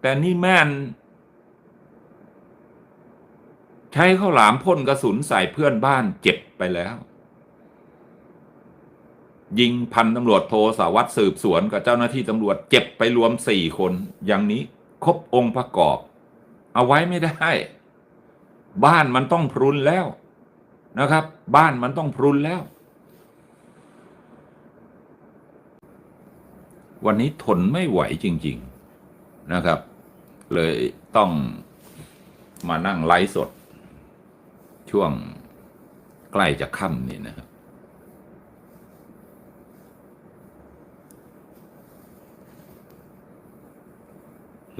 แต่นี่แม่น ใช้ข้าวหลามพ่นกระสุนใส่เพื่อนบ้านเจ็บไปแล้ว ยิงพันตำรวจโทสารวัตรสืบสวนกับเจ้าหน้าที่ตำรวจเจ็บไปรวมสี่คน อย่างนี้ครบองค์ประกอบ เอาไว้ไม่ได้ บ้านมันต้องพรุนแล้วนะครับ บ้านมันต้องพรุนแล้ว วันนี้ทนไม่ไหวจริง ๆ นะครับ เลยต้องมานั่งไลฟ์สด ช่วงใกล้จะค่ำนี่นะครับ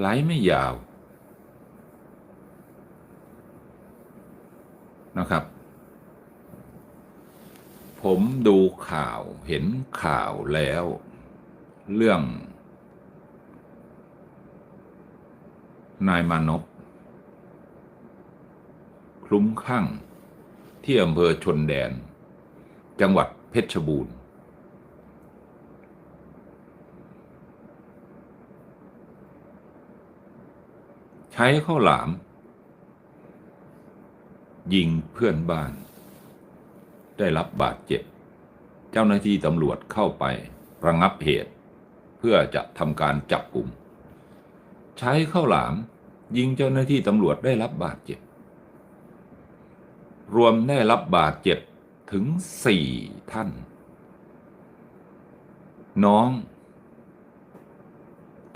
ไลฟ์ไม่ยาวนะครับ ผมดูข่าวเห็นข่าวแล้ว เรื่อง นายมานพคลุ้มคลั่ง ที่อำเภอชนแดน จังหวัดเพชรบูรณ์ ใช้ข้าวหลาม ยิงเพื่อนบ้าน ได้รับบาดเจ็บ เจ้าหน้าที่ตำรวจเข้าไประงับเหตุ เพื่อจะทำการจับกลุ่ม ใช้ข้าวหลาม ยิงเจ้าหน้าที่ตำรวจได้รับบาดเจ็บ รวมได้รับบาดเจ็บถึงสี่ท่าน น้อง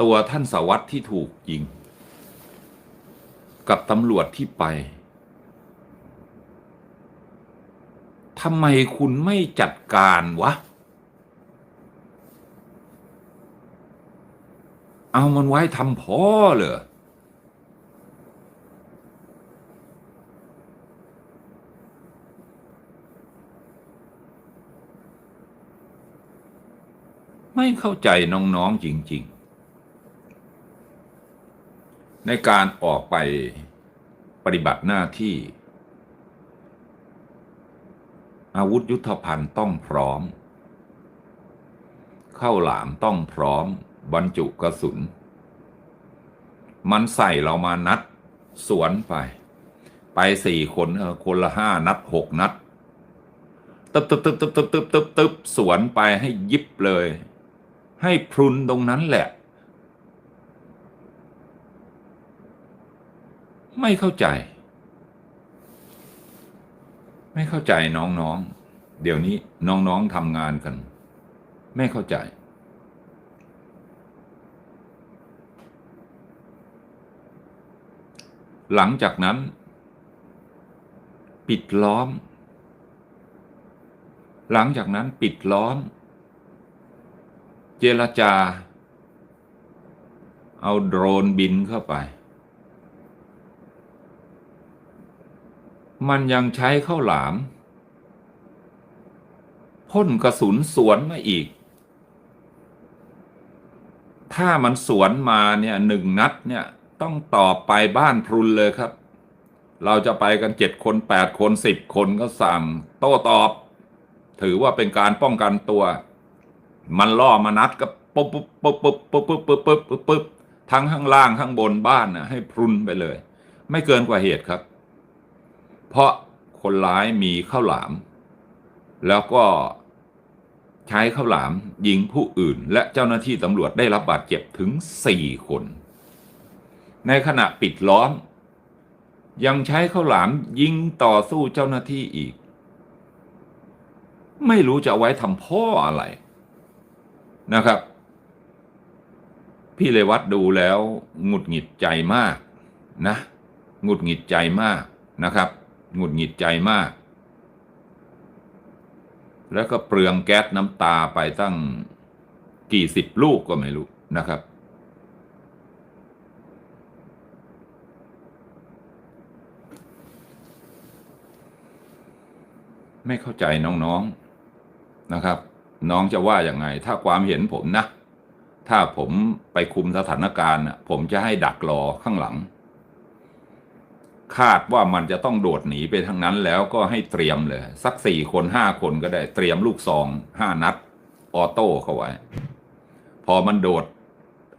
ตัวท่านสารวัตรที่ถูกยิง กับตำรวจที่ไปทำไมคุณไม่จัดการวะ เอามันไว้ทำพ่อเหรอไม่เข้าใจน้องๆจริง ๆ ในการออกไปปฏิบัติหน้าที่ อาวุธยุทธภัณฑ์ต้องพร้อม เข้าหลามต้องพร้อม บรรจุกระสุน มันใส่เรามานัด สวนไป ไปสี่คนเออคนละห้านัดหกนัดตึบตึบตึบตึบตึบตึบตึบตึบสวนไปให้ยิบเลย ให้พรุนตรงนั้นแหละ ไม่เข้าใจ ไม่เข้าใจน้องๆ เดี๋ยวนี้น้องๆทำงานกัน ไม่เข้าใจ หลังจากนั้น ปิดล้อม หลังจากนั้นปิดล้อม เจรจา เอาโดรนบินเข้าไป มันยังใช้ข้าวหลาม พ่นกระสุนสวนมาอีก ถ้ามันสวนมาเนี่ยหนึ่งนัดเนี่ย ต้องตอบไปบ้านพรุนเลยครับ เราจะไปกันเจ็ดคนแปดคนสิบคนก็สั่ง โต้ตอบ ถือว่าเป็นการป้องกันตัว มันล่อมานัดก็ปุ๊บปุ๊บปุ๊บปุ๊บปุ๊บปุ๊บปุ๊บปุ๊บปุ๊บปุ๊บทั้งข้างล่างข้างบนบ้านน่ะให้พรุนไปเลย ไม่เกินกว่าเหตุครับ เพราะคนร้ายมีข้าวหลาม แล้วก็ใช้ข้าวหลามยิงผู้อื่น และเจ้าหน้าที่ตำรวจได้รับบาดเจ็บถึงสี่คน ในขณะปิดล้อม ยังใช้ข้าวหลามยิงต่อสู้เจ้าหน้าที่อีก ไม่รู้จะไว้ทำพ่ออะไรนะครับ พี่เลวัตดูแล้วหงุดหงิดใจมากนะหงุดหงิดใจมากนะครับหงุดหงิดใจมาก แล้วก็เปลืองแก๊สน้ำตาไปตั้งกี่สิบลูกก็ไม่รู้นะครับ ไม่เข้าใจน้องๆนะครับ น้องจะว่าอย่างไง ถ้าความเห็นผมนะ ถ้าผมไปคุมสถานการณ์ผมจะให้ดักรอข้างหลัง คาดว่ามันจะต้องโดดหนีไปทางนั้นแล้วก็ให้เตรียมเลย สักสี่คนห้าคนก็ได้เตรียมลูกซองห้านัด ออโต้เข้าไว้ พอมันโดด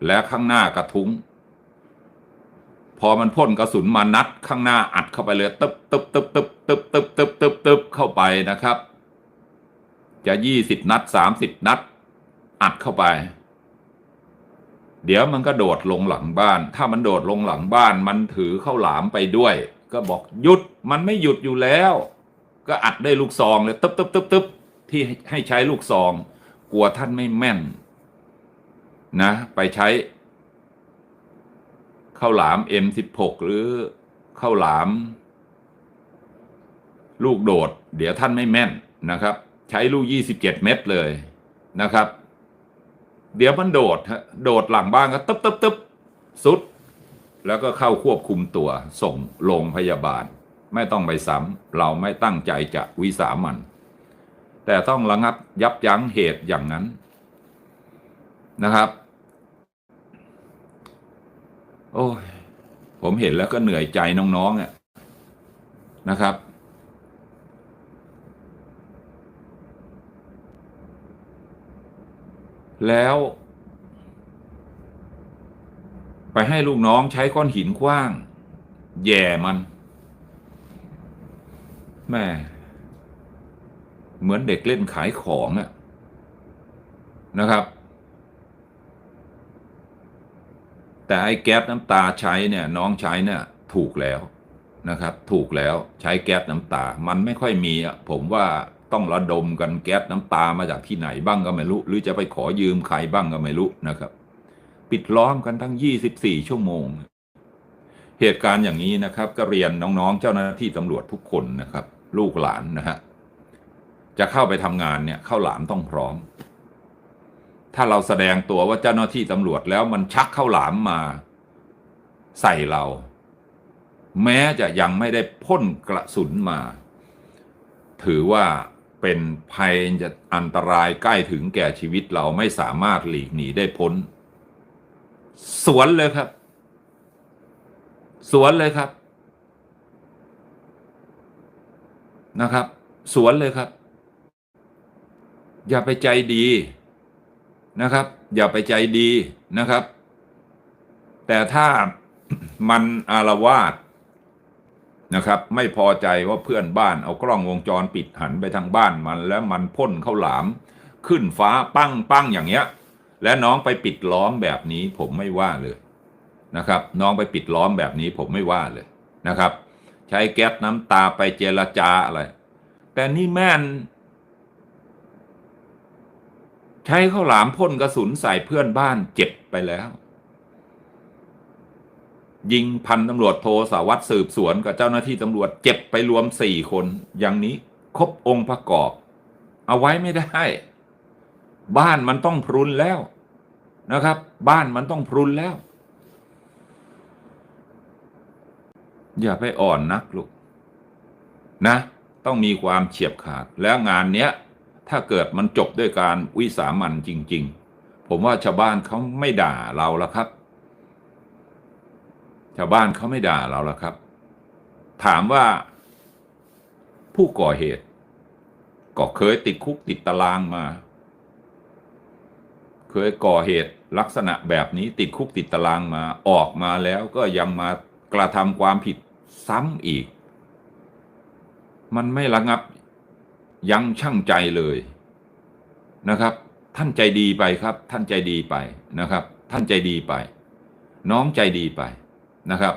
แล้วข้างหน้ากระทุ้ง พอมันพ่นกระสุนมานัดข้างหน้าอัดเข้าไปเลยตึ๊บตึ๊บตึ๊บตึ๊บตึ๊บตึ๊บตึ๊บตึ๊บตึ๊บเข้าไปนะครับ จะยี่สิบนัดสามสิบนัด อัดเข้าไป เดี๋ยวมันก็โดดลงหลังบ้าน ถ้ามันโดดลงหลังบ้านมันถือเข้าวหลามไปด้วย ก็บอกหยุดมันไม่หยุดอยู่แล้ว ก็อัดได้ลูกซองเลยตึ๊บตึ๊บตึ๊บตึ๊บที่ให้ใช้ลูกซอง กลัวท่านไม่แม่น นะ ไปใช้ ข้าวหลาม M16 หรือข้าวหลาม ลูกโดด เดี๋ยวท่านไม่แม่นนะครับ ใช้ลูก 27 เม็ดเลยนะครับ เดี๋ยวมันโดดฮะโดดหลังบ้านก็ตึ๊บตึ๊บตึ๊บสุด แล้วก็เข้าควบคุมตัวส่งโรงพยาบาล ไม่ต้องไปซ้ำเราไม่ตั้งใจจะวิสามัน แต่ต้องระงับยับยั้งเหตุอย่างนั้นนะครับ โอ้ยผมเห็นแล้วก็เหนื่อยใจน้องๆอะนะครับ แล้ว ไปให้ลูกน้องใช้ก้อนหินกว้าง แย่มันแม่เหมือนเด็กเล่นขายของอะนะครับ แต่ไอ้แก๊สน้ำตาใช้เนี่ยน้องใช้เนี่ยถูกแล้วนะครับ ถูกแล้วใช้แก๊สน้ำตา มันไม่ค่อยมีอะผมว่าต้องระดมกันแก๊สน้ำตามาจากที่ไหนบ้างก็ไม่รู้ หรือจะไปขอยืมใครบ้างก็ไม่รู้นะครับ ปิดล้อมกันทั้ง 24 ชั่วโมง เหตุการณ์อย่างนี้นะครับ ก็เรียนน้องๆ เจ้าหน้าที่ตำรวจทุกคนนะครับ ลูกหลานนะฮะจะเข้าไปทำงานเนี่ยเข้าหลามต้องพร้อม ถ้าเราแสดงตัวว่าเจ้าหน้าที่ตำรวจแล้วมันชักเข้าหลามมา ใส่เรา แม้จะยังไม่ได้พ่นกระสุนมา ถือว่าเป็นภัยจะอันตรายใกล้ถึงแก่ชีวิตเราไม่สามารถหลีกหนีได้พ้น สวนเลยครับ สวนเลยครับนะครับ สวนเลยครับ อย่าไปใจดี นะครับ อย่าไปใจดีนะครับ แต่ถ้ามันอารวาสนะครับ ไม่พอใจว่าเพื่อนบ้านเอากล้องวงจรปิดหันไปทางบ้านมัน แล้วมันพ่นเข้าหลาม ขึ้นฟ้าปั้งปั้งอย่างเงี้ย และน้องไปปิดล้อมแบบนี้ผมไม่ว่าเลยนะครับ น้องไปปิดล้อมแบบนี้ผมไม่ว่าเลยนะครับ ใช้แก๊สน้ำตาไปเจรจาอะไร แต่นี่แม่น ใช้ข้าวหลามพ่นกระสุนใส่เพื่อนบ้านเจ็บไปแล้ว ยิงพันตำรวจโทสารวัตรสืบสวนกับเจ้าหน้าที่ตำรวจเจ็บไปรวมสี่คน อย่างนี้ครบองค์ประกอบ เอาไว้ไม่ได้ บ้านมันต้องพรุนแล้วนะครับ บ้านมันต้องพรุนแล้ว อย่าไปอ่อนนักลูกนะ ต้องมีความเฉียบขาดแล้วงานเนี้ย ถ้าเกิดมันจบด้วยการวิสามันจริง ๆ ผมว่าชาวบ้านเขาไม่ด่าเราแล้วครับ ชาวบ้านเขาไม่ด่าเราแล้วครับ ถามว่าผู้ก่อเหตุ ก็เคยติดคุกติดตารางมา เคยก่อเหตุลักษณะแบบนี้ติดคุกติดตารางมาออกมาแล้วก็ยังมากระทำความผิดซ้ำอีก มันไม่ระงับ ยั้งชั่งใจเลยนะครับ ท่านใจดีไปครับ ท่านใจดีไปนะครับ ท่านใจดีไป น้องใจดีไปนะครับ